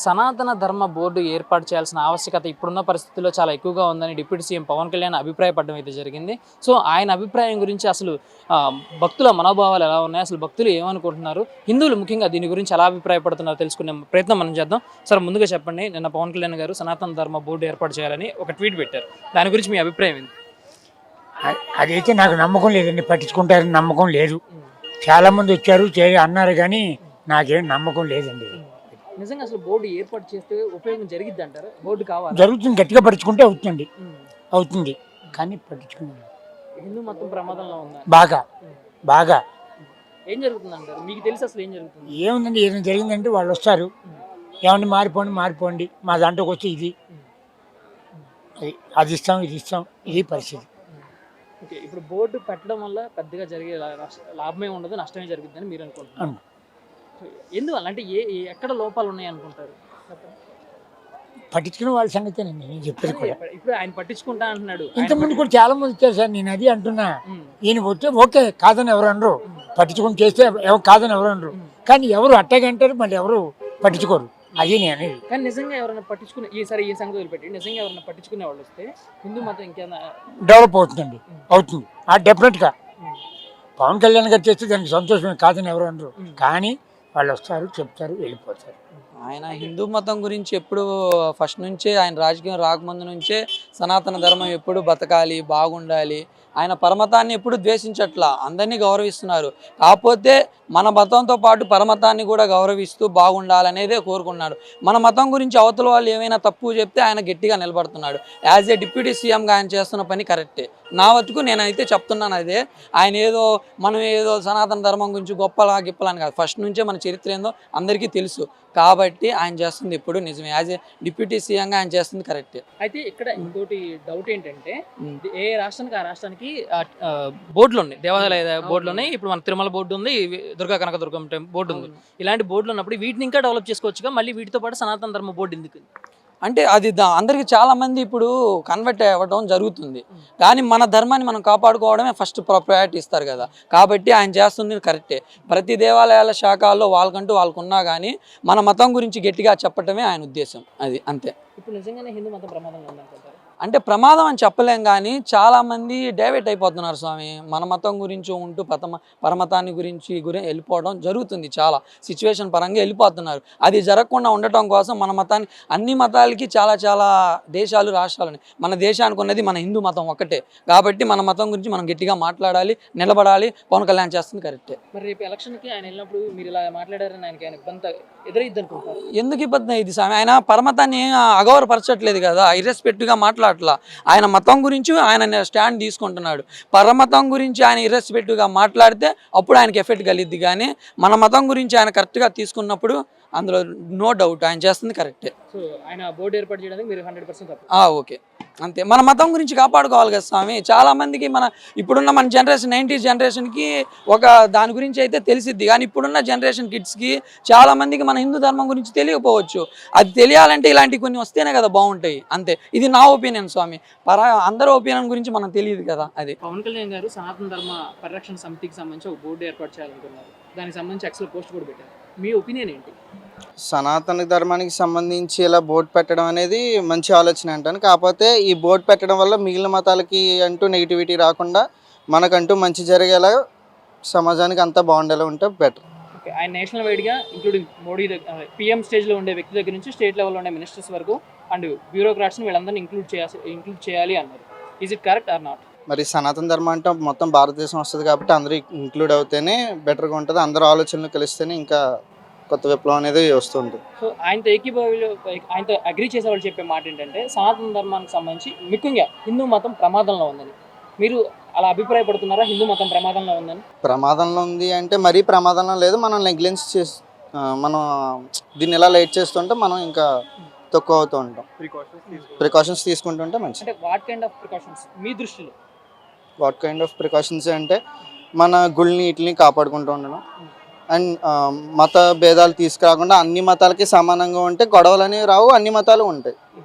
సనాతన ధర్మ బోర్డు ఏర్పాటు చేయాల్సిన ఆవశ్యకత ఇప్పుడున్న పరిస్థితుల్లో చాలా ఎక్కువగా ఉందని డిప్యూటీ సీఎం పవన్ కళ్యాణ్ అభిప్రాయపడడం అయితే జరిగింది. సో ఆయన అభిప్రాయం గురించి అసలు భక్తుల మనోభావాలు ఎలా ఉన్నాయి? అసలు భక్తులు ఏమనుకుంటున్నారు? హిందువులు ముఖ్యంగా దీని గురించి ఎలా అభిప్రాయపడుతున్నారో తెలుసుకునే ప్రయత్నం మనం చేద్దాం. సార్ ముందుగా చెప్పండి. నిన్న పవన్ కళ్యాణ్ గారు సనాతన ధర్మ బోర్డు ఏర్పాటు చేయాలని ఒక ట్వీట్ పెట్టారు. దాని గురించి మీ అభిప్రాయం ఏంటి? అదైతే నాకు నమ్మకం లేదండి. పట్టించుకుంటారని నమ్మకం లేదు. చాలా మంది వచ్చారు చే అన్నారు కానీ నాకేం నమ్మకం లేదండి. నిజంగా అసలు బోర్డు ఏర్పాటు చేస్తే ఉపయోగం జరిగిద్ది అంటారు? బోర్డు కావాలి? జరుగుతుంది గట్టిగా పట్టించుకుంటే అవుతుంది అవుతుంది. కానీ పట్టించుకున్నాను హిందూ మతం ప్రమాదంలో ఉందా? బాగా. బాగా. ఏం జరుగుతుంది అంటారు? మీకు తెలిసి అసలు ఏం జరుగుతుంది? ఏముందండి ఏదైనా జరిగిందంటే వాళ్ళు వస్తారు. ఏమండి మారిపోండి మారిపోండి. మా దాంట్లోకి వచ్చి ఇది. అది అది ఇస్తాం ఇది ఇస్తాం. ఇది పరిస్థితి. ఓకే ఇప్పుడు బోర్డు పెట్టడం వల్ల పెద్దగా జరిగే లాభమే ఉండదు నష్టమే జరుగుతుందని మీరు అనుకుంటున్నారు. ఎందువల్ల? అంటే ఏ ఎక్కడ లోపాలు ఉన్నాయి అనుకుంటారు? పట్టించుకునే వాళ్ళ సంగతేనండి నేను చెప్పేది కూడా. ఇప్పుడు- ఆయన పట్టించుకుంటా అంటున్నాడు. ఇంతకుముందు కూడా చాలా మంది వచ్చారు సార్ నేను అది అంటున్నా. ఈయన వస్తే ఓకే కాదని ఎవరు అనరు. పట్టించుకొని చేస్తే ఎవరు కాదని ఎవరు అనరు. కానీ ఎవరు అట్టగా అంటారు మళ్ళీ ఎవరు పట్టించుకోరు. అది నేను కానీ నిజంగా ఎవరైనా పట్టించుకునే ఈసారి ఈ సంగతి వదిలిపెట్టి నిజంగా ఎవరైనా పట్టించుకునే వాళ్ళు వస్తే హిందూ మతం ఇంకేమైనా డెవలప్ అవుతుందండి అవుతుంది. ఆ డెఫినెట్గా. పవన్ కళ్యాణ్ గారు చేస్తే దానికి సంతోషమే కాదని ఎవరు అనరు. కానీ వాళ్ళు వస్తారు చెప్తారు వెళ్ళిపోతారు. ఆయన హిందూ మతం గురించి ఎప్పుడు ఫస్ట్ నుంచే ఆయన రాజకీయం రాకముందు నుంచే సనాతన ధర్మం ఎప్పుడు బతకాలి బాగుండాలి. ఆయన పరమతాన్ని ఎప్పుడు ద్వేషించట్లా. అందరినీ గౌరవిస్తున్నారు. కాకపోతే మన మతంతో పాటు పరమతాన్ని కూడా గౌరవిస్తూ బాగుండాలనేదే కోరుకున్నాడు మన మతం గురించి అవతల వాళ్ళు ఏమైనా తప్పు చెప్తే ఆయన గట్టిగా నిలబడుతున్నాడు. యాజ్ ఏ డిప్యూటీ సీఎంగా ఆయన చేస్తున్న పని కరెక్టే. నా వరకు నేనైతే చెప్తున్నాను అదే. ఆయన ఏదో మనం ఏదో సనాతన ధర్మం గురించి గొప్పలా గిప్పలని కాదు. ఫస్ట్ నుంచే మన చరిత్ర ఏందో అందరికీ తెలుసు. కాబట్టి ఆయన చేస్తుంది ఎప్పుడు నిజమే. యాజ్ ఏ డిప్యూటీ సీఎంగా ఆయన చేస్తుంది కరెక్టే. అయితే ఇక్కడ ఇంకోటి డౌట్ ఏంటంటే ఉమ్. ఏ రాష్ట్రానికి ఆ రాష్ట్రానికి బోర్డులు ఉన్నాయి. దేవాలయ బోర్డులు ఉన్నాయి ఇప్పుడు మన తిరుమల బోర్డు ఉంది దుర్గా కనక దుర్గం బోర్డు ఉంది. ఇలాంటి బోర్డులు ఉన్నప్పుడు వీటిని ఇంకా డెవలప్ చేసుకోవచ్చుగా మళ్ళీ వీటితో పాటు సనాతన ధర్మ బోర్డు ఎందుకు అంటే అది దా- అందరికీ చాలా మంది ఇప్పుడు కన్వర్ట్ అవ్వడం జరుగుతుంది. కానీ మన ధర్మాన్ని మనం కాపాడుకోవడమే ఫస్ట్ ప్రయారిటీ ఇస్తారు కదా. కాబట్టి ఆయన చేస్తుంది కరెక్టే ప్రతి దేవాలయాల శాఖల్లో వాళ్ళకంటూ వాళ్ళకున్నా కానీ మన మతం గురించి గట్టిగా చెప్పటమే ఆయన ఉద్దేశం. అది అంతే. ఇప్పుడు నిజంగానే హిందూ మతం ప్రమాదంలో ఉందనుకుంటారు? అంటే ప్రమాదం అని చెప్పలేం కానీ చాలా మంది డైవర్ట్ అయిపోతున్నారు స్వామి. మన మతం గురించి ఉంటూ పతమ పరమతాన్ని గురించి గురి వెళ్ళిపోవడం జరుగుతుంది చాలా. సిచ్యువేషన్ పరంగా వెళ్ళిపోతున్నారు. అది జరగకుండా ఉండటం కోసం మన మతాన్ని అన్ని మతాలకి చాలా చాలా దేశాలు రాష్ట్రాలు మన దేశానికి ఉన్నది మన హిందూ మతం ఒక్కటే. కాబట్టి మన మతం గురించి మనం గట్టిగా మాట్లాడాలి నిలబడాలి పవన్ కళ్యాణ్ చేస్తుంది కరెక్టే. మరి రేపు ఎలక్షన్కి ఆయన వెళ్ళినప్పుడు మీరు ఇలా మాట్లాడారని ఆయనకి ఆయన ఇబ్బంది ఎదురైద్ది ఎందుకు ఇబ్బంది ఇది స్వామి? ఆయన పరమతాన్ని ఏం అగౌరవపరచట్లేదు కదా ఇర్రెస్పెక్ట్గా మాట్లాడట్లా ఆయన మతం గురించి ఆయన స్టాండ్ తీసుకుంటున్నాడు. పరమతం గురించి ఆయన ఇర్రెస్పెక్ట్గా మాట్లాడితే అప్పుడు ఆయనకి ఎఫెక్ట్ కలిగిద్ది కానీ మన మతం గురించి ఆయన కరెక్ట్గా తీసుకున్నప్పుడు అందులో నో డౌట్ ఆయన చేస్తుంది కరెక్టే సో ఆయన బోర్డు ఏర్పాటు చేయడానికి మీరు హండ్రెడ్ పర్సెంట్ తప్పు ఆ, ఓకే. అంతే. మన మతం గురించి కాపాడుకోవాలి కదా స్వామి. చాలా మందికి మన ఇప్పుడున్న మన జనరేషన్ నైంటీస్ జనరేషన్కి ఒక దాని గురించి అయితే తెలిసిద్ది. కానీ ఇప్పుడున్న జనరేషన్ కిడ్స్కి చాలా మందికి మన హిందూ ధర్మం గురించి తెలియకపోవచ్చు. అది తెలియాలంటే ఇలాంటివి కొన్ని వస్తేనే కదా బాగుంటాయి. అంతే. ఇది నా ఒపీనియన్ స్వామి. పర అందరి ఒపీనియన్ గురించి మనకు తెలియదు కదా అది. పవన్ కళ్యాణ్ గారు సనాతన ధర్మ పరిరక్షణ సమితికి సంబంధించి ఒక బోర్డు ఏర్పాటు చేయాలనుకున్నారు. దానికి సంబంధించి ఎక్సల్ పోస్ట్ కూడా పెట్టారు. మీ ఒపీనియన్ ఏంటి? సనాతన ధర్మానికి సంబంధించి ఇలా బోర్డు పెట్టడం అనేది మంచి ఆలోచన అంటాను. కాకపోతే ఈ బోర్డు పెట్టడం వల్ల మిగిలిన మతాలకి అంటూ నెగిటివిటీ రాకుండా మనకంటూ మంచి జరిగేలా సమాజానికి అంతా బాగుండేలా ఉంటే బెటర్. ఓకే ఆయన నేషనల్ వైడ్గా ఇంక్లూడింగ్ మోడీ దగ్గర పిఎం స్టేజ్లో ఉండే వ్యక్తి దగ్గర నుంచి స్టేట్ లెవెల్లో ఉండే మినిస్టర్స్ వరకు అండ్ బ్యూరోక్రాట్స్ని వీళ్ళందరినీ ఇంక్లూడ్ చేయాల్సి ఇంక్లూడ్ చేయాలి అన్నారు. Is it correct or not మరి సనాతన ధర్మం అంటే మొత్తం భారతదేశం వస్తుంది కాబట్టి అందరూ ఇంక్లూడ్ అవుతేనే బెటర్గా ఉంటుంది. అందరూ ఆలోచనలు కలిస్తేనే ఇంకా కొత్త విప్లవం అనేది వస్తుంది. సో ఆయనతో ఏకీభావిలో ఆయనతో అగ్రి చేసే వాళ్ళు చెప్పే మాట ఏంటంటే సనాతన ధర్మానికి సంబంధించి ముఖ్యంగా హిందూ మతం ప్రమాదంలో ఉందని. మీరు అలా అభిప్రాయపడుతున్నారా? హిందూ మతం ప్రమాదంలో ఉందని? ప్రమాదంలో ఉంది అంటే మరీ ప్రమాదంలో లేదు. మనం నెగ్లెన్స్ చేసి మనం దీన్ని ఎలా లైట్ చేస్తుంటే మనం ఇంకా తక్కువ అవుతూ ఉంటాం. ప్రికాషన్స్ తీసుకుంటుంటే మంచిది. అంటే వాట్ కైండ్ ఆఫ్ ప్రికాషన్స్ మీ దృష్టిలో? వాట్ కైండ్ ఆఫ్ ప్రికాషన్స్ అంటే మన గుళ్ళని వీటిని కాపాడుకుంటూ ఉండడం. అండ్ మత భేదాలు తీసుకురాకుండా అన్ని మతాలకి సమానంగా ఉంటే గొడవలు అనేవి రావు అన్ని మతాలు ఉంటాయి.